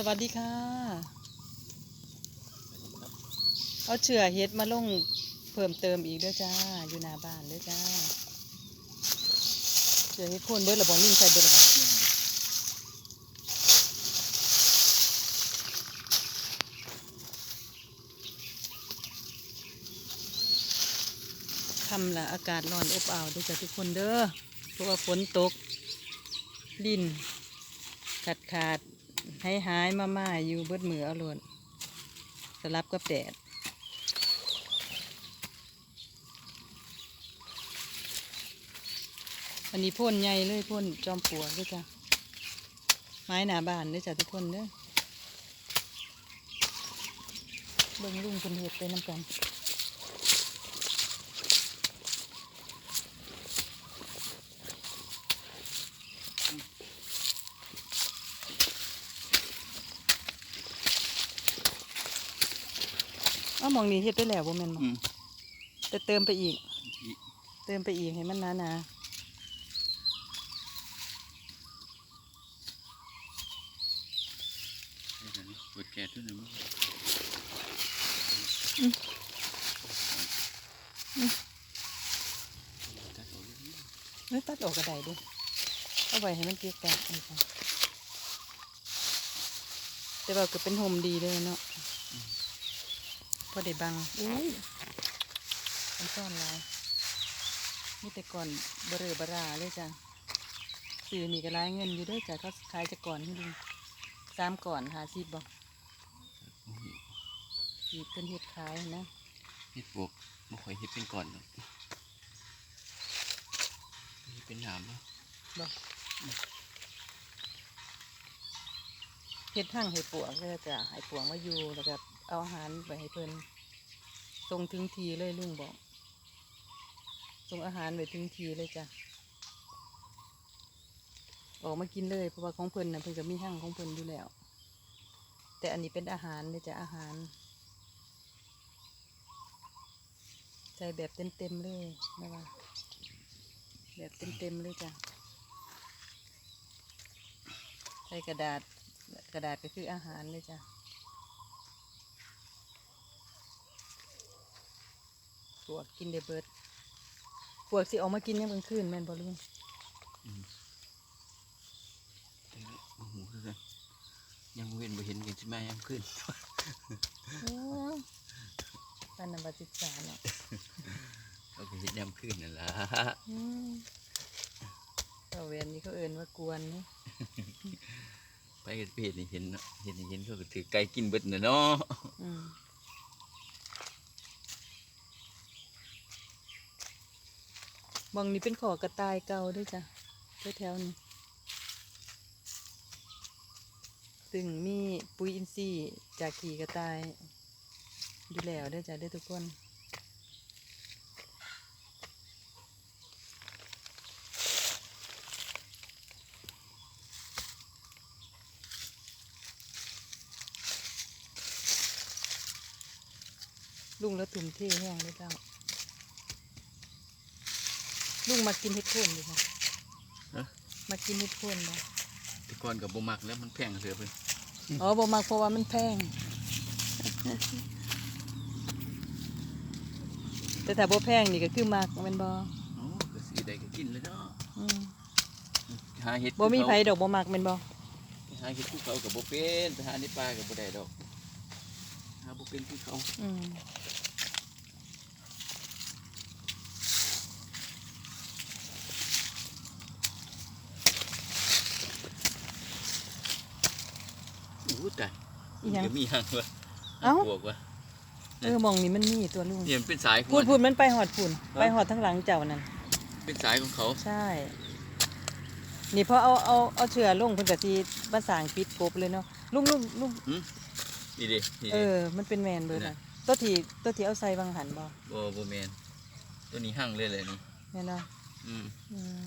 สวัสดีค่ะ เอาเชื่อเฮ็ดมาลงเพิ่มเติมอีกเด้อจ้า อยู่หน้าบ้านเด้อจ้าเชื่อเฮ็ดโคนเบิดละบ่นิ่งใส่เบิดละบ่คำละอากาศร้อนอบอ้าวเด้อจ้าทุกคนเด้อ เพราะว่าฝนตก ดิน ขาดขาด หายหายมามาอยู่เบิดมือเอาโลนสลับกับแดดอันนี้พ่นใหญ่เลยพ่นจอมปลวด้วยจ้ะไม้หนาบานด้วยจ้ะทุกคนเด้อเบิ่งลุงคนเห็ดไปน้ำกัน เอ้ามองนี้เห็ดไปแล้วบ่แม่นบ่อืมแต่เติมไปอีก อีกเติมไปอีกให้มันหนาหนาเปิดแก๊สด้วยนะมั้งๆเฮ้ยตัดออกกระไดเด้วยเอาไว้ให้มันเกลี่ยกะนี่ค่ะแต่ว่าก็เป็นโฮมดีเลยเนาะ พอได้บังอุ้ยมันซ่อนหลายนี่แต่ก่อนเบรอบราเลยจ้ะซื้อนี่ก็รายเงินอยู่เด้วยจ้ะเขาขายจะก่อนให้ดูสามก่อนหาสิบบอกสีเป็นเห็ดขายนะเฮ็ดบวกบ่ค่อยเฮ็ดเป็นก่อนหรอกเฮ็ดเป็นน้ำเนาะบอกเฮ็ดหั่งให้ปวงก็จะให้ปวงมาอยู่แล้วก็ เอาอาหารไปให้เพิ่นส่งถึงทีเลยลุงบอกส่งอาหารไปถึงทีเลยจ้ะออกมากินเลยเพราะว่าของเพิ่นนะเพิ่นก็มีหั่งของเพิ่นอยู่แล้ว แต่อันนี้เป็นอาหารเลยจ้ะอาหารใจแบบเต็มๆเลยนะว่าแบบเต็มๆเลยจ้ะใส่กระดาษกระดาษก็คืออาหารเลยจ้ะ ปวกกินเดเบิดปวกสิออกมากินยังกลางคืนแม่นบ่ลุงโอ้โหคือกันยังบ่เห็นบ่เห็นกันสิมายังขึ้นปานนันบศึกษาเนาะเขาก็เฮ็ดยามขึ้นนั่นล่ะอืมเอาเวนนี่เขาเอิ่นว่ากวนนี่ไปกันไปเฮ็ดให้เห็นเนาะเฮ็ดให้เห็นเขาก็ถือไก่กินเบิดน่ะเนาะ มมองนี่เป็นขอกระต่ายเก่าด้วยจ้ะแถวๆนี้ซึ่งมีปุ๋ยอินทรีย์จากขี่กระต่ายอยู่แล้วได้อจ้ะได้อทุกคนลุงแล้วถุ่มเทแห้งเลยจ้า ลุงมากินเห็ดโคนอยู่ค่ะฮะ มากินเห็ดโคนบ่แต่ก่อนก็บ่มักแล้วมันแพงเหลือเพิ่นอ๋อบ่มักเพราะว่ามันแพง แต่ถ้าบ่แพงนี่ก็คือมักแม่นบ่โอ้ก็สิได้ก็กินเลยเนาะอืมหาเฮ็ดบ่มีไผคือดอกบ่มักแม่นบ่เขาหาเฮ็ดคือเขาก็บ่เป็นไปหาในป่าก็บ่ได้ดอกหาบ่เป็นคือเขาอืม อู้ตายอีหยังเดี๋ยวมีหางวะเอ้า บวกวะเออหมองนี่มันมีตัวลุงเนี่ยมันเป็นสายของพูดมันพูดมันไปหอดพุ่นฮะไปหอดทั้งหลังเจ้านั่นเป็นสายของเขาใช่ นี่พอเอาเอาเอาเชือลงเพิ่นก็สิมาสร้างปิดกบเลยเนาะลุงลุงลุงนี่ดินี่เอดิ อ มันเป็นแมนเบิดนี่อะนะ ตัวที่ตัวที่เอาใส่บางหันบ่บ่บ่แมนตัวนี้หั่งเลยเลยนี่แม่นเนาะอืมอืม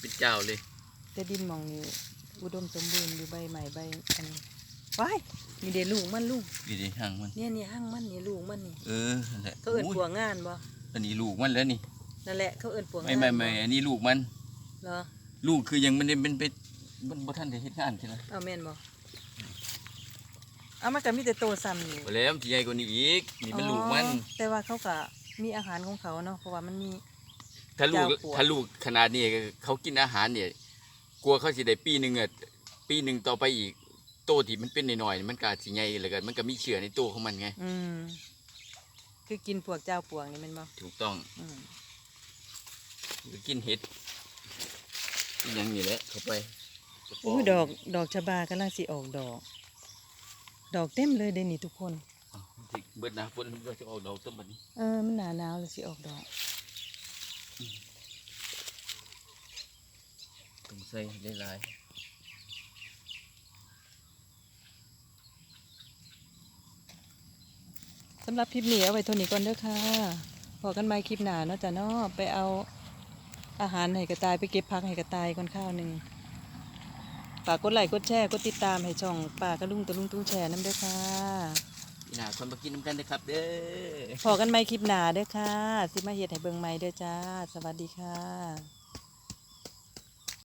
เป็นเจ้าเลยแต่ดินหมองนี่อุดมสมบูรณ์อยู่ใบใหม่ใบอันนี้ ว้ายมีเดลูกมันลูกนี่ดิหั่งมัน เนี่ยเนี่ยห้างมันนี่ลูกมันนี่เออนั่นแหละเขาเอิ้นโยปัวงานบ่อันนี้ลูกมันแล้วนี่ นั่นแหละเขาเอิ้นปัวงานไม่ไม่ไม่บ่อันนี้ลูกมัน เหรอลูกคือยังมันได้เป็นไปมันบ่ทันได้เฮ็ดงานใช่ไหมเอาแม่นบ่เอามันก็มีแต่โตซ้ำนี่ บ่แล้วมันสิใหญ่กว่านี้อีก นี่มันลูกมัน อ๋อแต่ว่าเขาก็มีอาหารของเขาเนาะเพราะว่ามันมี ถ้าลูกเจ้าปวด ถ้าลูกขนาดนี้เขากินอาหารเนี่ย กลัวเขาสิได้ปีหนึงอะปีหนึงต่อไปอีก โตที่มันเป็นน้อยๆมันก็สิใหญ่แล้วก็มันก็มีเชื้อในตัวของมันไง อืมคือกินพวกเจ้าปวงนี่แมันบ่ถูกต้องอืมก็กินเห็ดกินหยังนี่แหละเข้าไปอู้ดอกดอกชะบากำลังสิออกดอก ดอกเต็มเลยเดยวนี่ทุกคน อ้าวมันสิเบิดหน้าฝนมันก็จะออกดอกต้นบัดนี้เออ มันหนาหนาวเลยสิออกดอก ต้องใส่หลาย สำหรับคลิปนี้เอาไว้เท่านี้ก่อนเด้อค่ะพอกันใหม่คลิปหน้าเนาะจ้ะเนาะไปเอาอาหารให้กระต่ายไปเก็บผักให้กระต่ายก่อนข้าวหนึ่งฝากกดไลค์กดแชร์กดติดตามให้ช่องป่ากระลุงตะลุงตุ้งแชร์น้ำเด้อค่ะๆพี่นาคนมากินน้ำกันนะครับเด้อพอกันใหม่คลิปหน้าเด้อค่ะสิมาเฮ็ดให้เบิ่งใหม่เด้อจ้า สวัสดีค่ะ